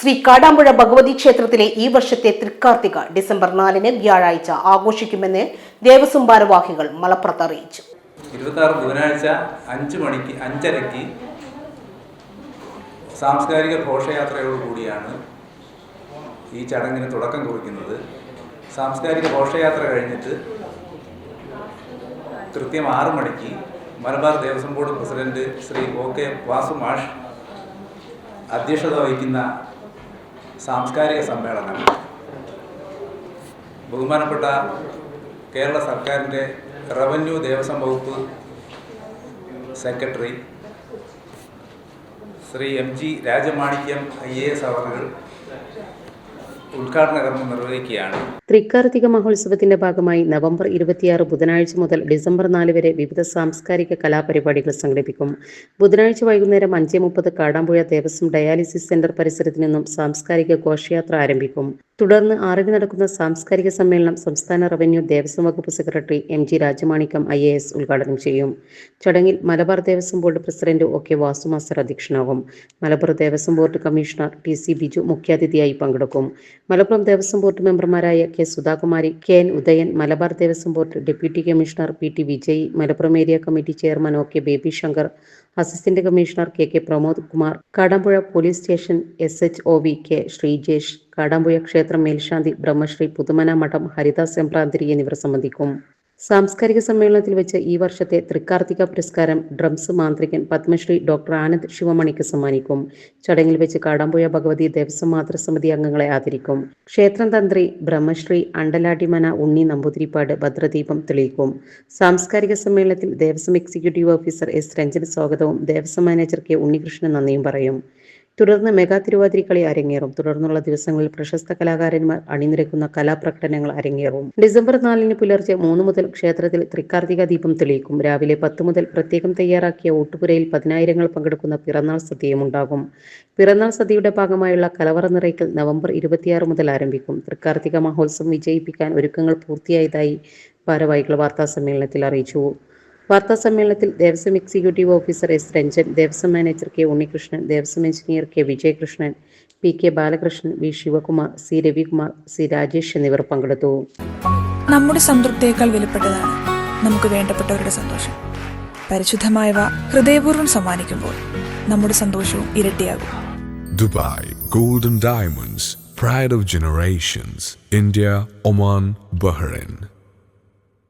ശ്രീ കാടാമ്പുഴ ഭഗവതി ക്ഷേത്രത്തിലെ ഈ വർഷത്തെ തൃക്കാർത്തിക ഡിസംബർ നാലിന് വ്യാഴാഴ്ച ആഘോഷിക്കുമെന്ന് ദേവസ്വം ഭാരവാഹികൾ മലപ്പുറത്ത് അറിയിച്ചു. ഇരുപത്താറ് ബുധനാഴ്ച അഞ്ച് മണിക്ക് അഞ്ചരയ്ക്ക് സാംസ്കാരിക ഘോഷയാത്രയോടുകൂടിയാണ് ഈ ചടങ്ങിന് തുടക്കം കുറിക്കുന്നത്. സാംസ്കാരിക ഘോഷയാത്ര കഴിഞ്ഞിട്ട് കൃത്യം ആറ് മണിക്ക് Malabar Devaswom board president Shri O K Vasu മാഷ് അധ്യക്ഷത വഹിക്കുന്ന സാംസ്കാരിക സമ്മേളനം. ബഹുമാനപ്പെട്ട കേരള സർക്കാരിന്റെ റവന്യൂ ദേവസ്വം വകുപ്പ് secretary Shri M G Rajamanikyam I A S അവറുകൾ ഉദ്ഘാടന കർമ്മം നിർവഹിക്കുകയാണ്. തൃക്കാർത്തിക മഹോത്സവത്തിന്റെ ഭാഗമായി നവംബർ ഇരുപത്തിയാറ് ബുധനാഴ്ച മുതൽ ഡിസംബർ നാല് വരെ വിവിധ സാംസ്കാരിക കലാപരിപാടികൾ സംഘടിപ്പിക്കും. ബുധനാഴ്ച വൈകുന്നേരം അഞ്ച് മുപ്പത് കാടാമ്പുഴ ദേവസ്വം ഡയാലിസിസ് സെന്റർ പരിസരത്തു നിന്നും സാംസ്കാരിക ഘോഷയാത്ര ആരംഭിക്കും. തുടർന്ന് ആറിന് നടക്കുന്ന സാംസ്കാരിക സമ്മേളനം സംസ്ഥാന റവന്യൂ ദേവസ്വം വകുപ്പ് secretary M G Rajamanickam I A S ഉദ്ഘാടനം ചെയ്യും. ചടങ്ങിൽ Malabar Devaswom board president O K Vasu Master അധ്യക്ഷനാകും. Malappuram Devaswom board commissioner T C Biju മുഖ്യാതിഥിയായി പങ്കെടുക്കും. മലപ്പുറം ദേവസ്വം ബോർഡ് മെമ്പർമാരായ K Sudhakumari K N Udayan Malabar Devaswom board deputy commissioner P T Vijay Malappuram area committee chairman O K Baby Shankar assistant commissioner K K Pramod Kumar Kadampuzha police station S H O V K Sreejesh Kadampuzha ക്ഷേത്രം മേൽശാന്തി ബ്രഹ്മശ്രീ പുതുമന മഠം ഹരിദാസ് എംപ്രാന്തിരി എന്നിവർ സംബന്ധിക്കും. സാംസ്കാരിക സമ്മേളനത്തിൽ വെച്ച് ഈ വർഷത്തെ തൃക്കാർത്തിക പുരസ്കാരം ഡ്രംസ് മാന്ത്രികൻ പത്മശ്രീ ഡോക്ടർ ആനന്ദ് ശിവമണിക്ക് സമ്മാനിക്കും. ചടങ്ങിൽ വെച്ച് കാടാമ്പുഴ ഭഗവതി ദേവസ്വം മാതൃസമിതി അംഗങ്ങളെ ആദരിക്കും. ക്ഷേത്രം തന്ത്രി ബ്രഹ്മശ്രീ അണ്ടലാടിമന ഉണ്ണി നമ്പൂതിരിപ്പാട് ഭദ്രദീപം തെളിയിക്കും. സാംസ്കാരിക സമ്മേളനത്തിൽ Devaswom executive officer S Ranjan സ്വാഗതവും ദേവസ്വം മാനേജർ കെ ഉണ്ണികൃഷ്ണൻ നന്ദിയും പറയും. തുടർന്ന് മെഗാ തിരുവാതിരി കളി അരങ്ങേറും. തുടർന്നുള്ള ദിവസങ്ങളിൽ പ്രശസ്ത കലാകാരന്മാർ അണിനിരക്കുന്ന കലാപ്രകടനങ്ങൾ അരങ്ങേറും. ഡിസംബർ നാലിന് പുലർച്ചെ മൂന്ന് മുതൽ ക്ഷേത്രത്തിൽ തൃക്കാർത്തിക ദീപം തെളിയിക്കും. രാവിലെ പത്ത് മുതൽ പ്രത്യേകം തയ്യാറാക്കിയ ഓട്ടുപുരയിൽ പതിനായിരങ്ങൾ പങ്കെടുക്കുന്ന പിറന്നാൾ സദ്യയും ഉണ്ടാകും. പിറന്നാൾ സദ്യയുടെ ഭാഗമായുള്ള കലവറ നിറയ്ക്കൽ നവംബർ ഇരുപത്തിയാറ് മുതൽ ആരംഭിക്കും. തൃക്കാർത്തിക മഹോത്സവം വിജയിപ്പിക്കാൻ ഒരുക്കങ്ങൾ പൂർത്തിയായതായി ഭാരവാഹികൾ വാർത്താ സമ്മേളനത്തിൽ അറിയിച്ചു. വാർത്താ സമ്മേളനത്തിൽ Devaswom executive officer S Ranjan Devaswom manager K Unnikrishnan Devaswom engineer K Vijayakrishnan P K Balakrishnan V Sivakumar C Ravikumar C Rajesh എന്നിവർ പങ്കെടുത്തു. നമ്മുടെ സംതൃപ്തിയേക്കാൾ വിലപ്പെട്ടതാണ് നമുക്ക് വേണ്ടപ്പെട്ടവരുടെ സന്തോഷം. പരിശുദ്ധമായവ ഹൃദയപൂർവം സമ്മാനിക്കുമ്പോൾ നമ്മുടെ സന്തോഷവും ഇരട്ടിയാകും. Dubai golden diamonds pride of generations India Oman Bahrain.